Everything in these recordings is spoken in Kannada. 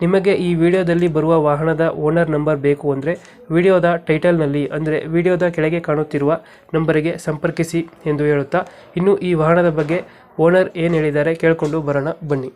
ನಿಮಗೆ ಈ ವಿಡಿಯೋದಲ್ಲಿ ಬರುವ ವಾಹನದ ಓನರ್ ನಂಬರ್ ಬೇಕು ಅಂದರೆ ವಿಡಿಯೋದ ಟೈಟಲ್ನಲ್ಲಿ ಅಂದರೆ ವಿಡಿಯೋದ ಕೆಳಗೆ ಕಾಣುತ್ತಿರುವ ನಂಬರಿಗೆ ಸಂಪರ್ಕಿಸಿ ಎಂದು ಹೇಳುತ್ತಾ ಇನ್ನು ಈ ವಾಹನದ ಬಗ್ಗೆ ಓನರ್ ಏನು ಹೇಳಿದ್ದಾರೆ ಕೇಳಿಕೊಂಡು ಬರೋಣ ಬನ್ನಿ.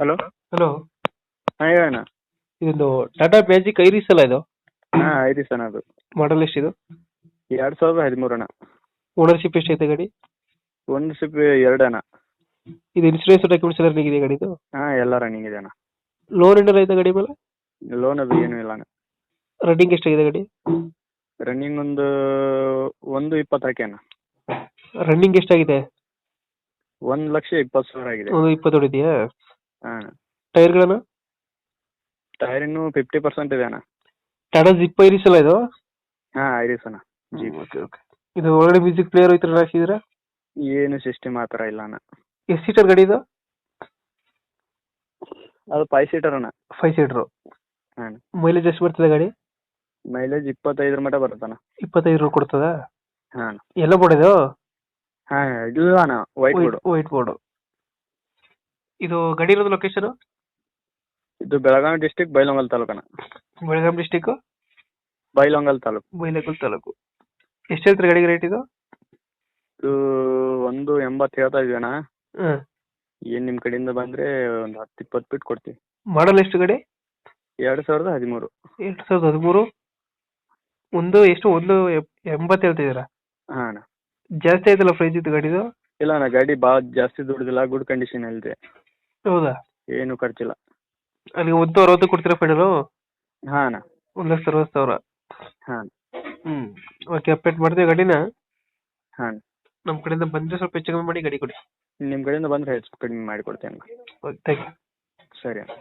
ಹಲೋ? ಹಲೋ? ಹಾಂ ಹೇಳಣ್ಣ. ಇದೊಂದು ಟಾಟಾ ಮ್ಯಾಜಿಕ್ ಐರಿಸ್ ಅಲ್ಲ ಇದು? ಹಾಂ ಐದು ಸಣ್ಣ ಅದು. ಮಾಡಲ್ ಎಷ್ಟಿದು? ಎರಡು ಸಾವಿರದ ಹದಿಮೂರು ಅಣ್ಣ ಓನರ್ಶಿಪ್ ಎಷ್ಟೈತೆ ಗಾಡಿ? ಓನರ್ಶಿಪ್ ಎರಡಣ್ಣ ಎರಡು ಅಣ್ಣ. ಇದು ಇನ್ಸೂರೆನ್ಸ್ ಡಾಕ್ಯುಮೆಂಟ್ಸ್ ಎಲ್ಲ ಇದೆ ಗಾಡಿದು? ಹಾ ಎಲ್ಲ ರನ್ನಿಂಗ್ ಇದೆ ಅಣ್ಣ. ಲೋನ್ ಏನಾರ ಐತೆ ಗಾಡಿ ಮೇಲೆ? ಲೋನ್ ಅದು ಏನು ಇಲ್ಲ ಅಣ್ಣ. ರನ್ನಿಂಗ್ ಎಷ್ಟಾಗಿದೆ ಗಾಡಿ? ರನ್ನಿಂಗ್ ಒಂದು ಒಂದು ಇಪ್ಪತ್ತು ಹಾಕಿ ಅಣ್ಣ. ರನ್ನಿಂಗ್ ಎಷ್ಟಾಗಿದೆ? ಒಂದು ಲಕ್ಷ ಇಪ್ಪತ್ತು ಸಾವಿರ ಆಗಿದೆ. ಒಂದು ಇಪ್ಪತ್ತು ಹೊಡಿದೆಯಾ ಹಾಂ. ಟೈರ್ಗಳನ್ನ ಟೈರ್ ಇನ್ನು ಫಿಫ್ಟಿ ಪರ್ಸೆಂಟ್ ಇದೆ ಅಣ್ಣ. ಟಾಟಾ ಜಿಪ್ ಐರಿಸ್ ಅಲ್ಲ ಇದು? ಹಾ ಐರಿಸ್ ಅಣ್ಣ. ಜಿ ಓಕೆ ಓಕೆ ಇದು ಒಳಗಡೆ ಮ್ಯೂಸಿಕ್ ಪ್ಲೇಯರ್ ಐತ್ರ ಹಾಕಿದ್ದೀರಾ? ಏನು ಸಿಸ್ಟಮ್ ಆ ಥರ ಇಲ್ಲ ಅಣ್ಣ. ಎಷ್ಟು ಸೀಟರ್ ಗಾಡಿ ಇದು? ಅದು ಫೈವ್ ಸೀಟರ್ ಅಣ್ಣ. ಫೈವ್ ಸೀಟರ್ ಮೈಲೇಜ್ ಎಷ್ಟು ಬರ್ತದೆ ಗಾಡಿ? ಮೈಲೇಜ್ ಇಪ್ಪತ್ತೈದರ ಮಟ್ಟ ಬರುತ್ತಣ್ಣ. ಇಪ್ಪತ್ತೈದು ರೂಪಾಯಿ ಕೊಡ್ತದ? ಹಾಂ ಎಲ್ಲ ಬೋರ್ಡ್ ಇದು? ಹಾಂ ಇದು ಅಣ್ಣ ವೈಟ್ ಬೋರ್ಡ್ ವೈಟ್ ಬೋರ್ಡ್ ಇದು ಗಾಡಿ ಇರೋದು ಲೊಕೇಶನ್ ಇದು ಬೆಳಗಾವಿ ಡಿಸ್ಟಿಕ್ ಬೈಲೊಂಗಲ್ ತಾಲೂಕು ಬೆಳಗಾವಿ ಬೆಳಗಾಂ ಡಿಸ್ಟಿಕ್ ಬೈಲೊಂಗಲ್ ತಾಲೂಕು. ಬೈಲಕಲ್ ತಾಲೂಕು. ಎಷ್ಟು ಹೇಳ್ತೀರಿ ಗಾಡಿಗೆ ರೇಟ್ ಇದು? ಇದು ಒಂದು ಎಂಬತ್ತು ಹೇಳ್ತಾ ಇದೀವಿ ಅಣ್ಣ. ಹಾಂ. ಏನು ನಿಮ್ಮ ಕಡೆಯಿಂದ ಬಂದ್ರೆ ಒಂದು ಹತ್ತು ಇಪ್ಪತ್ತು ಫೀಟ್ ಕೊಡ್ತೀವಿ ಮಾಡಲ್ ಎಷ್ಟು ಗಾಡಿ? ಎರಡು ಸಾವಿರದ ಹದಿಮೂರು. ಎರಡ್ ಸಾವಿರದ ಹದಿಮೂರು? ಒಂದು ಎಷ್ಟು ಒಂದು ಎಪ್- ಎಂಬತ್ತು ಹೇಳ್ತಿದ್ದೀರಾ? ಹಾಂ ಅಣ್ಣ. ಜಾಸ್ತಿ ಆಯ್ತಲ್ಲ ಫ್ರಿಜ್ ಇದು ಗಾಡಿದು? ಇಲ್ಲ ಅಣ್ಣ ಗಾಡಿ ಭಾಳ ಜಾಸ್ತಿ ದುಡ್ದಿಲ್ಲ ಗುಡ್ ಕಂಡೀಷನ್ ಇದೆ ಹೌದಾ? ಏನು ಖರ್ಚಿಲ್ಲ. ಅಲ್ಲಿ ಒಂದು ಅರವತ್ತು ಕೊಡ್ತೀರಾ ಫೈನಲು ಹಾಂ ಅಣ್ಣ. ಒಂದು ಲಕ್ಷ ಅರವತ್ತು ಸಾವಿರ. ಹಾಂ ಹ್ಞೂ ಓಕೆ ಅಪ್ಡೇಟ್ ಮಾಡ್ತೀವಿ ಗಾಡಿನ. ಹಾಂ ನಮ್ಮ ಕಡೆಯಿಂದ ಬಂದ್ರೆ ಸ್ವಲ್ಪ ಹೆಚ್ಚು ಕಮ್ಮಿ ಮಾಡಿ ಗಾಡಿ ಕೊಡಿ. ನಿಮ್ಮ ಕಡೆಯಿಂದ ಬಂದರೆ ಹೆಚ್ಚು ಕಡಿಮೆ ಮಾಡಿಕೊಡ್ತೀನಿ ಓಕೆ ಥ್ಯಾಂಕ್ ಯು ಸರಿ ಅಣ್ಣ.